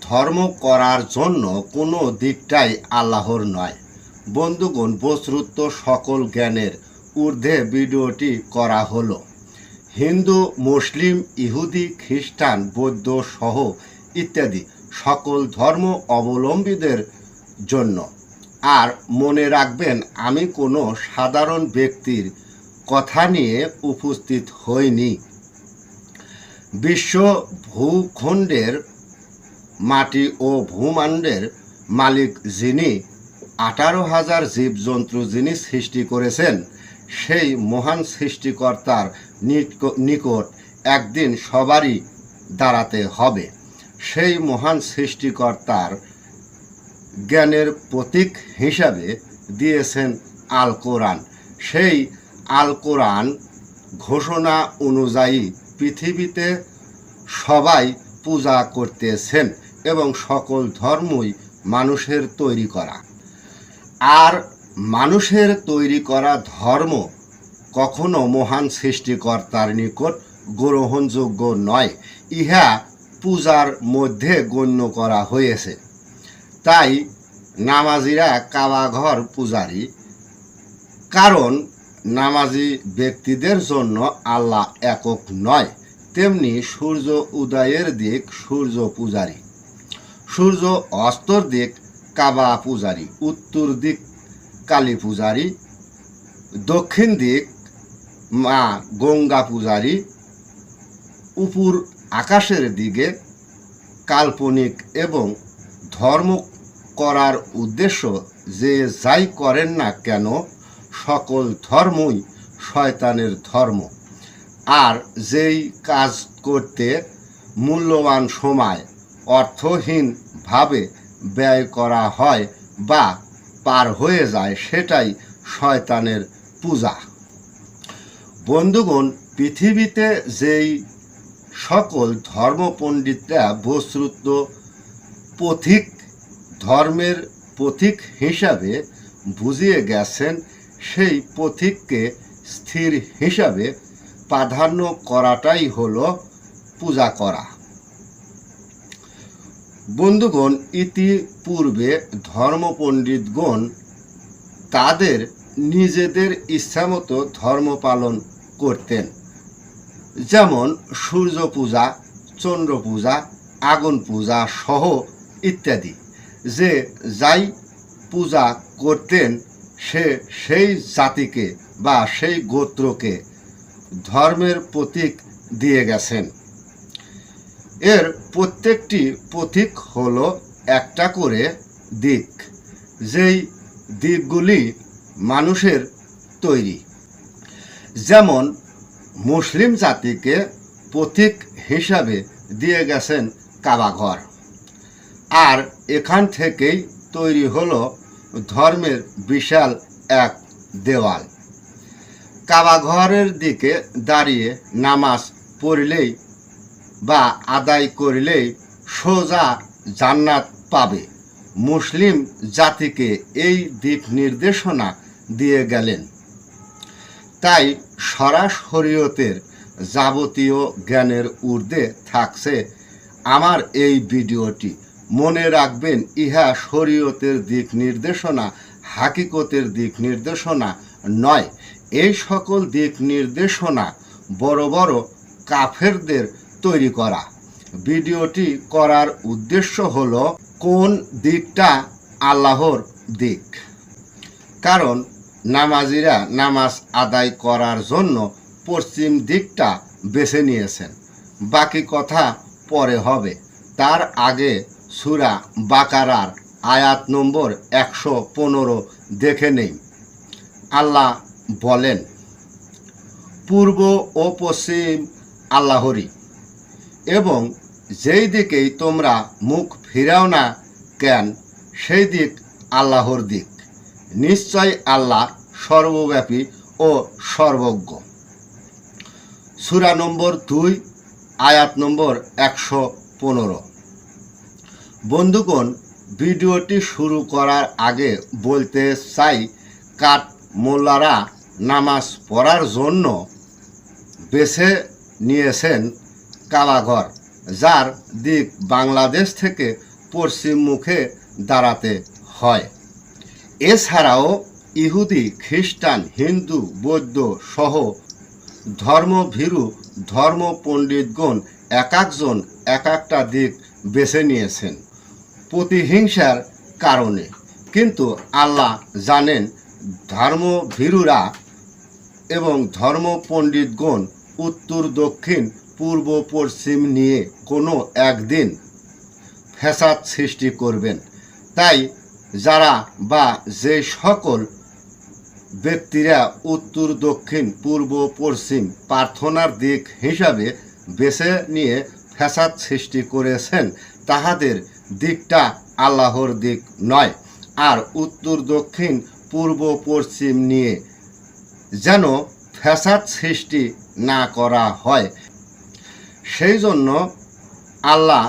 ধর্ম করার জন্য কোনো দিকটাই আল্লাহর নয়। বন্ধুগণ বস্রুত্ব সকল জ্ঞানের ঊর্ধ্বে ভিডিওটি করা হলো। হিন্দু, মুসলিম, ইহুদি, খ্রিস্টান, বৌদ্ধ সহ ইত্যাদি সকল ধর্ম অবলম্বীদের জন্য। আর মনে রাখবেন, আমি কোনো সাধারণ ব্যক্তির কথা নিয়ে উপস্থিত হইনি। বিশ্ব ভূখণ্ডের মাটি ও ভূমাণ্ডের মালিক যিনি আঠারো হাজার জীবজন্তু যিনি সৃষ্টি করেছেন, সেই মহান সৃষ্টিকর্তার নিক- নিকট একদিন সবারই দাঁড়াতে হবে। সেই মহান সৃষ্টিকর্তার জ্ঞানের প্রতীক হিসাবে দিয়েছেন আল কোরআন। সেই আল কোরআন ঘোষণা অনুযায়ী পৃথিবীতে সবাই পূজা করতেছেন। এবং সকল ধর্মই মানুষের তৈরি করা। আর মানুষের তৈরি করা ধর্ম কখনো মহান সৃষ্টিকর্তার নিকট গ্রহণযোগ্য নয়। ইহা পূজার মধ্যে গণ্য করা হয়েছে। তাই নামাজিরা কাবাঘর পূজারী। কারণ নামাজি ব্যক্তিদের জন্য আল্লাহ একক নয়, তেমনি সূর্য উদয়ের দিক সূর্য পূজারী। সূর্য অস্তর দিক, কাবা পূজারী, উত্তর দিক, কালী পূজারী, দক্ষিণ দিক, মা গঙ্গা পূজারী, উপর আকাশের দিকে কাল্পনিক এবং ধর্ম করার উদ্দেশ্য যে যাই করেন না কেন, সকল ধর্মই শয়তানের ধর্ম। আর যেই কাজ করতে মূল্যবান সময় অর্থহীনভাবে ব্যয় করা হয় বা পার হয়ে যায় সেটাই শয়তানের পূজা। বন্ধুগণ, পৃথিবীতে যেই সকল ধর্মপণ্ডিতরা বস্তুত পথিক, ধর্মের পথিক হিসাবে বুঝিয়ে গেছেন, সেই পথিককে স্থির হিসাবে প্রাধান্য করাটাই হলো পূজা করা। বন্ধুগণ, ইতিপূর্বে ধর্মপণ্ডিতগণ তাদের নিজেদের ইচ্ছামতো ধর্ম পালন করতেন। যেমন সূর্য পূজা চন্দ্র পূজা আগুন পূজা সহ ইত্যাদি। যে যাই পূজা করতেন, সে সেই জাতিকে বা সেই গোত্রকে ধর্মের প্রতীক দিয়ে গেছেন। এর প্রত্যেকটি প্রতীক হলো একটা করে দিক, যেই দিকগুলি মানুষের তৈরি। যেমন, মুসলিম জাতিকে প্রতীক হিসাবে দিয়ে গেছেন কাবাঘর, আর এখান থেকেই তৈরি হলো ধর্মের বিশাল এক দেওয়াল। কাবাঘরের দিকে দাঁড়িয়ে নামাজ পড়লেই বা আদায় করলেই সোজা জান্নাত পাবে। মুসলিম জাতিকে এই দিক নির্দেশনা দিয়ে গেলেন। তাই সরাসরিয়তের যাবতীয় জ্ঞানের ঊর্ধ্বে থাকছে আমার এই ভিডিওটি। মনে রাখবেন, ইহা শরীয়তের দিক নির্দেশনা, হাকিকতের দিক নির্দেশনা নয়। এই সকল দিক নির্দেশনা বড় বড় কাফেরদের তৈরি করা। ভিডিওটি করার উদ্দেশ্য হলো কোন দিকটা আল্লাহর দিক। কারণ নামাজিরা নামাজ আদায় করার জন্য পশ্চিম দিকটা বেছে নিয়েছেন। বাকি কথা পরে হবে। তার আগে সুরা বাকারার আয়াত নম্বর একশো পনেরো দেখে নেই। আল্লাহ বলেন, পূর্ব ও পশ্চিম আল্লাহরই। এবং যেই দিকেই তোমরা মুখ ফিরাও না কেন, সেই দিক আল্লাহর দিক। নিশ্চয় আল্লাহ সর্বব্যাপী ও সর্বজ্ঞ। সুরা নম্বর দুই, আয়াত নম্বর একশো পনেরো। বন্ধুগণ, ভিডিওটি শুরু করার আগে বলতে চাই, কাঠ মোল্লারা নামাজ পড়ার জন্য বেছে নিয়েছেন কাবাঘর যার দিক বাংলাদেশ থেকে পশ্চিম মুখে দাঁড়াতে হয়। এছাড়াও ইহুদি, খ্রিস্টান, হিন্দু, বৌদ্ধ সহ ধর্মভীরু ধর্ম পণ্ডিতগণ এক একজন এক একটা দিক বেছে নিয়েছেন প্রতিহিংসার কারণে। কিন্তু আল্লাহ জানেন, ধর্মভীরুরা এবং ধর্ম পণ্ডিতগণ উত্তর দক্ষিণ পূর্ব পশ্চিম নিয়ে কোনো একদিন ফ্যাসাদ সৃষ্টি করবেন। তাই যারা বা যে সকল ব্যক্তিরা উত্তর, দক্ষিণ, পূর্ব, পশ্চিম প্রার্থনার দিক হিসাবে বেছে নিয়ে ফ্যাসাদ সৃষ্টি করেছেন, তাহাদের দিকটা আল্লাহর দিক নয়। আর উত্তর, দক্ষিণ, পূর্ব, পশ্চিম নিয়ে যেন ফ্যাসাদ সৃষ্টি না করা হয় সেই জন্য আল্লাহ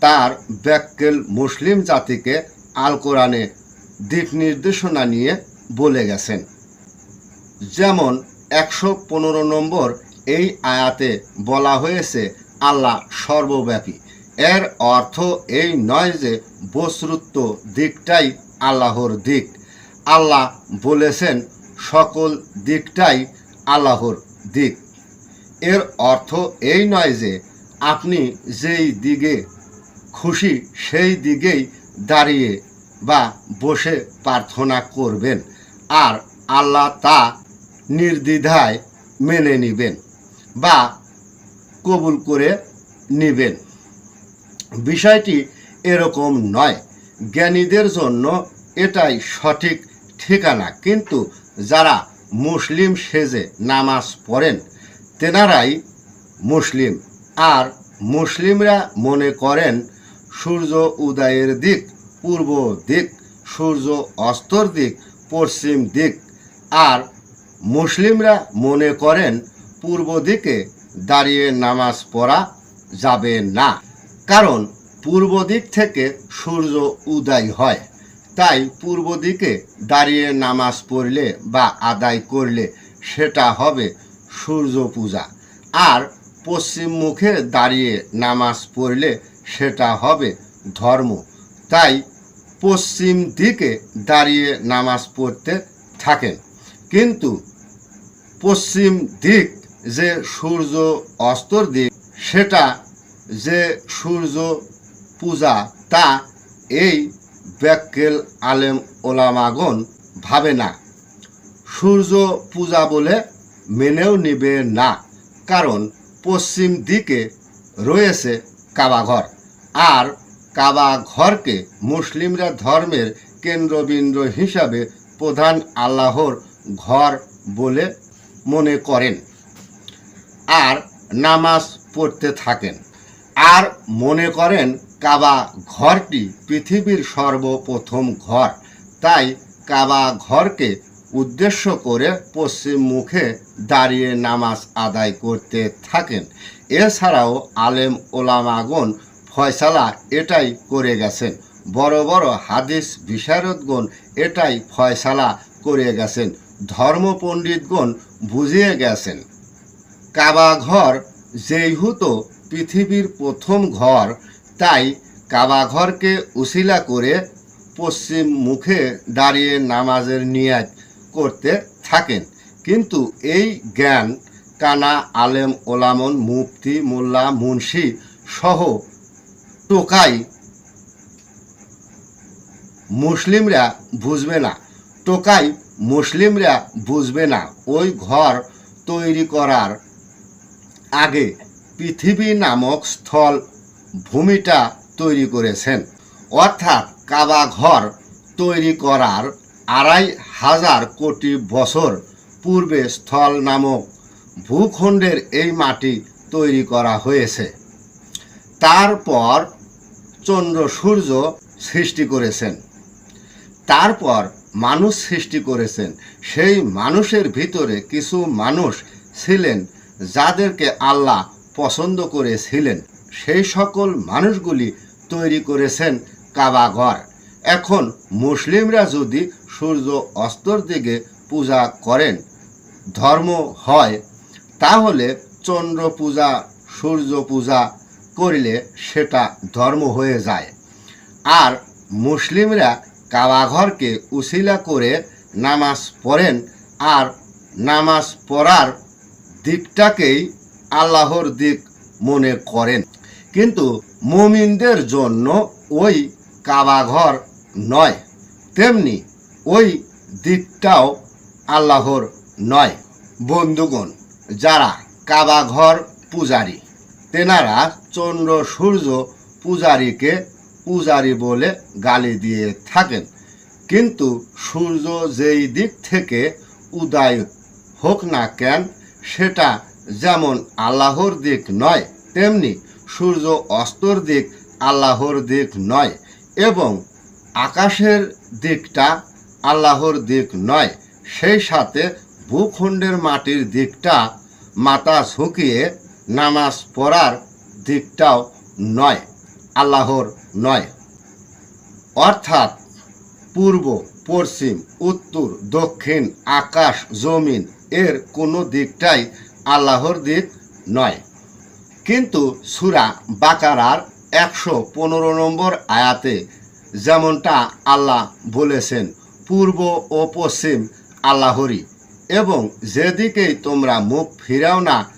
তার ব্যাক্কেল মুসলিম জাতিকে আল কোরআনে দিক নির্দেশনা নিয়ে বলে গেছেন। যেমন একশো পনেরো নম্বর এই আয়াতে বলা হয়েছে, আল্লাহ সর্বব্যাপী। এর অর্থ এই নয় যে বস্রুত্ব দিকটাই আল্লাহর দিক। আল্লাহ বলেছেন, সকল দিকটাই আল্লাহর দিক। এর অর্থ এই নয় যে আপনি যেই দিকে খুশি, সেই দিকেই দাঁড়িয়ে বা বসে প্রার্থনা করবেন আর আল্লাহ তা নির্দ্বিধায় মেনে নিবেন বা কবুল করে নিবেন। বিষয়টি এরকম নয়। জ্ঞানীদের জন্য এটাই সঠিক ঠিকানা। কিন্তু যারা মুসলিম সেজে নামাজ পড়েন তেনারাই মুসলিম। আর মুসলিমরা মনে করেন, সূর্য উদয়ের দিক, পূর্ব দিক, সূর্য অস্তর দিক, পশ্চিম দিক। আর মুসলিমরা মনে করেন, পূর্ব দিকে দাঁড়িয়ে নামাজ পড়া যাবে না। কারণ পূর্ব দিক থেকে সূর্য উদয় হয়। তাই পূর্ব দিকে দাঁড়িয়ে নামাজ পড়লে বা আদায় করলে সেটা হবে সূর্য পূজা। আর পশ্চিম মুখে দাঁড়িয়ে নামাজ পড়লে সেটা হবে ধর্ম। তাই পশ্চিম দিকে দাঁড়িয়ে নামাজ পড়তে থাকেন। কিন্তু পশ্চিম দিক যে সূর্য অস্তর দিক সেটা যে সূর্য পূজা, তা এই ব্যাক্কেল আলেম ওলামাগন ভাবে না। সূর্য পূজা বলে মেনেও নিবে না, কারণ পশ্চিম দিকে রয়েছে কাবাঘর। আর কাবা ঘরকে মুসলিমরা ধর্মের কেন্দ্রবিন্দু হিসাবে প্রধান আল্লাহর ঘর বলে মনে করেন। আর নামাজ পড়তে থাকেন। আর মনে করেন কাবা ঘরটি পৃথিবীর সর্বপ্রথম ঘর। তাই কাবা ঘরকে উদ্দেশ্য করে পশ্চিম মুখে দাঁড়িয়ে নামাজ আদায় করতে থাকেন। এছাড়াও আলেম ওলামাগণ ফয়সালা এটাই করে গেছেন। বড় বড় হাদিস বিশারদগণ এটাই ফয়সালা করে গেছেন। ধর্ম পণ্ডিতগণ বুঝিয়ে গেছেন, কাবা ঘর যেহেতু পৃথিবীর প্রথম ঘর, তাই কাবা ঘরকে উশিলা করে পশ্চিম মুখে দাঁড়িয়ে নামাজের নিয়াজ করতে থাকেন। কিন্তু এই জ্ঞান কানা, আলেম, ওলামন, মুফতি, মোল্লা, মুন্সি সহ টোকাই মুসলিমরা বুঝবে না। টোকাই মুসলিমরা বুঝবে না। ওই ঘর তৈরি করার আগে পৃথিবী নামক স্থল ভূমিটা তৈরি করেছেন। অর্থাৎ কাবা ঘর তৈরি করার আড়াই হাজার কোটি বছর পূর্বে স্থল নামক ভূখণ্ডের এই মাটি তৈরি করা হয়েছে। তারপর চন্দ্র সূর্য সৃষ্টি করেছেন। তারপর মানুষ সৃষ্টি করেছেন। সেই মানুষের ভিতরে কিছু মানুষ ছিলেন যাদেরকে আল্লাহ পছন্দ করেছিলেন। সেই সকল মানুষগুলি তৈরি করেছেন কাবাঘর এখন মুসলিমরা যদি সূর্য অস্তর দিকে পূজা করেন, ধর্ম হয়, তাহলে চন্দ্র পূজা, সূর্য পূজা করলে সেটা ধর্ম হয়ে যায়। আর মুসলিমরা কাবাঘরকে উসিলা করে নামাজ পড়েন আর নামাজ পড়ার দিকটাকেই আল্লাহর দিক মনে করেন। কিন্তু মুমিনদের জন্য ওই কাবাঘর নয়, তেমনি ওই দিকটাও আল্লাহর নয়। বন্ধুগণ, যারা কাবাঘর পূজারী, তেনারা চন্দ্র সূর্য পূজারীকে পূজারী বলে গালি দিয়ে থাকেন। কিন্তু সূর্য যেই দিক থেকে উদয় হোক না কেন, সেটা যেমন আল্লাহর দিক নয়, তেমনি সূর্য অস্তর দিক আল্লাহর দিক নয় এবং আকাশের দিকটা আল্লাহর দিক নয়, সেই সাথে ভূখণ্ডের মাটির দিকটা মাথা ঝুঁকিয়ে নামাজ পড়ার দিকটাও নয়, আল্লাহর নয়। অর্থাৎ পূর্ব, পশ্চিম, উত্তর, দক্ষিণ, আকাশ, জমিন এর কোনো দিকটাই আল্লাহর দিক নয়। কিন্তু সুরা বাকারার একশো পনেরো নম্বর আয়াতে যেমনটা আল্লাহ বলেছেন, পূর্ব ও পশ্চিম আল্লাহরই। এবং যেদিকেই তোমরা মুখ ফিরাও না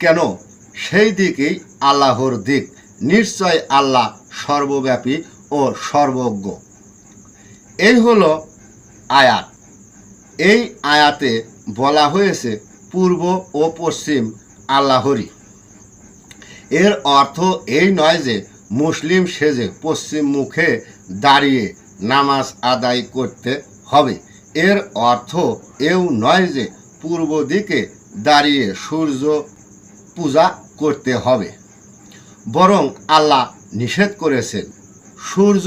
কেন সেই দিকেই আল্লাহর দিক। নিশ্চয় আল্লাহ সর্বব্যাপী ও সর্বজ্ঞ। এই হলো আয়াত। এই আয়াতে বলা হয়েছে, পূর্ব ও পশ্চিম আল্লাহরই। এর অর্থ এই নয় যে, মুসলিম সেজে পশ্চিম মুখে দাঁড়িয়ে নামাজ আদায় করতে হবে। এর অর্থ এও নয় যে পূর্ব দিকে দাঁড়িয়ে সূর্য পূজা করতে হবে। বরং আল্লাহ নিষেধ করেছেন, সূর্য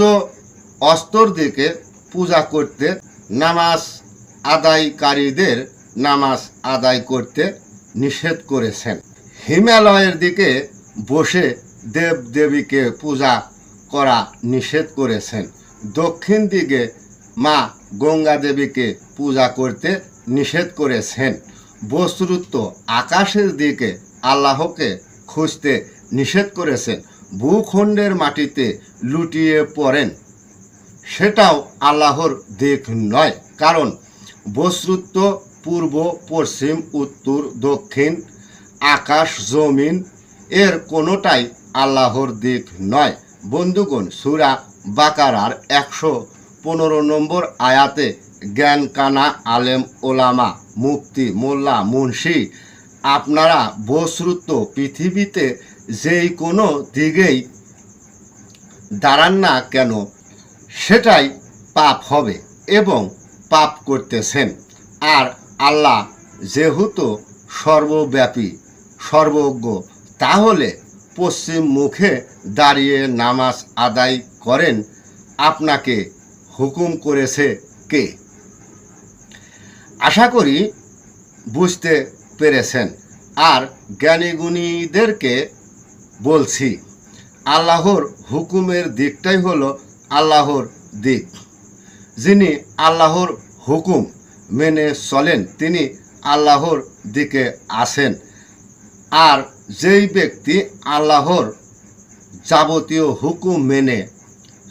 অস্তর দিকে পূজা করতে, নামাজ আদায়কারীদের নামাজ আদায় করতে নিষেধ করেছেন। হিমালয়ের দিকে বসে দেব দেবীকে পূজা করা নিষেধ করেছেন। দক্ষিণ দিকে মা গঙ্গা দেবীকে পূজা করতে নিষেধ করেছেন। বস্তুত আকাশের দিকে আল্লাহকে খুঁজতে নিষেধ করেছেন। ভূখণ্ডের মাটিতে লুটিয়ে পড়েন। সেটাও আল্লাহর দিক নয়, কারণ বস্তুত্ব পূর্ব, পশ্চিম, উত্তর, দক্ষিণ, আকাশ, জমিন, এর কোনোটাই আল্লাহর দিক নয়। বন্ধুগণ, সুরা বাকারার একশো পনেরো নম্বর আয়াতে জ্ঞান কানা আলেম ওলামা মুক্তি মোল্লা, মুন্সি, আপনারা বস্তুত্ব পৃথিবীতে যেই কোনো দিকেই দাঁড়ান না কেন, সেটাই পাপ হবে এবং পাপ করতেছেন। আর আল্লাহ যেহেতু সর্বব্যাপী, সর্বজ্ঞ, তাহলে পশ্চিম মুখে দাঁড়িয়ে নামাজ আদায় করেন, আপনাকে হুকুম করেছে কে? আশা করি বুঝতে পেরেছেন। আর জ্ঞানীগুণীদেরকে বলছি, আল্লাহর হুকুমের দিকটাই হলো আল্লাহর দিক। যিনি আল্লাহর হুকুম মেনে চলেন, তিনি আল্লাহর দিকে আসেন। আর যেই ব্যক্তি আল্লাহর যাবতীয় হুকুম মেনে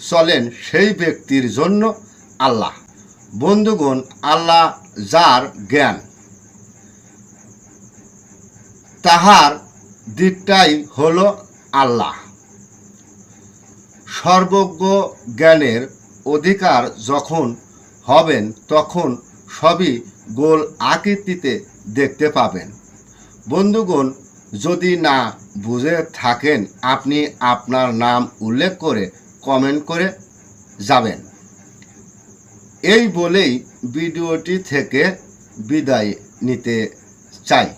চলেন, সেই ব্যক্তির জন্য আল্লাহ। বন্ধুগণ, আল্লাহ যার জ্ঞান, তাহার দিকটাই হল আল্লাহ। সর্বজ্ঞ জ্ঞানের অধিকার যখন হবেন, তখন সবই গোল আকৃতিতে দেখতে পাবেন। বন্ধুগণ যদি না বুঝে থাকেন আপনি আপনার নাম উল্লেখ করে কমেন্ট করে যাবেন। এই বলেই ভিডিওটি থেকে বিদায় নিতে চাই।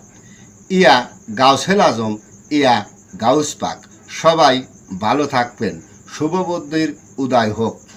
ইয়া গাউসেল আজম, ইয়া গাউস পাক। সবাই ভালো থাকবেন। শুভবদ্ধির উদয় হোক।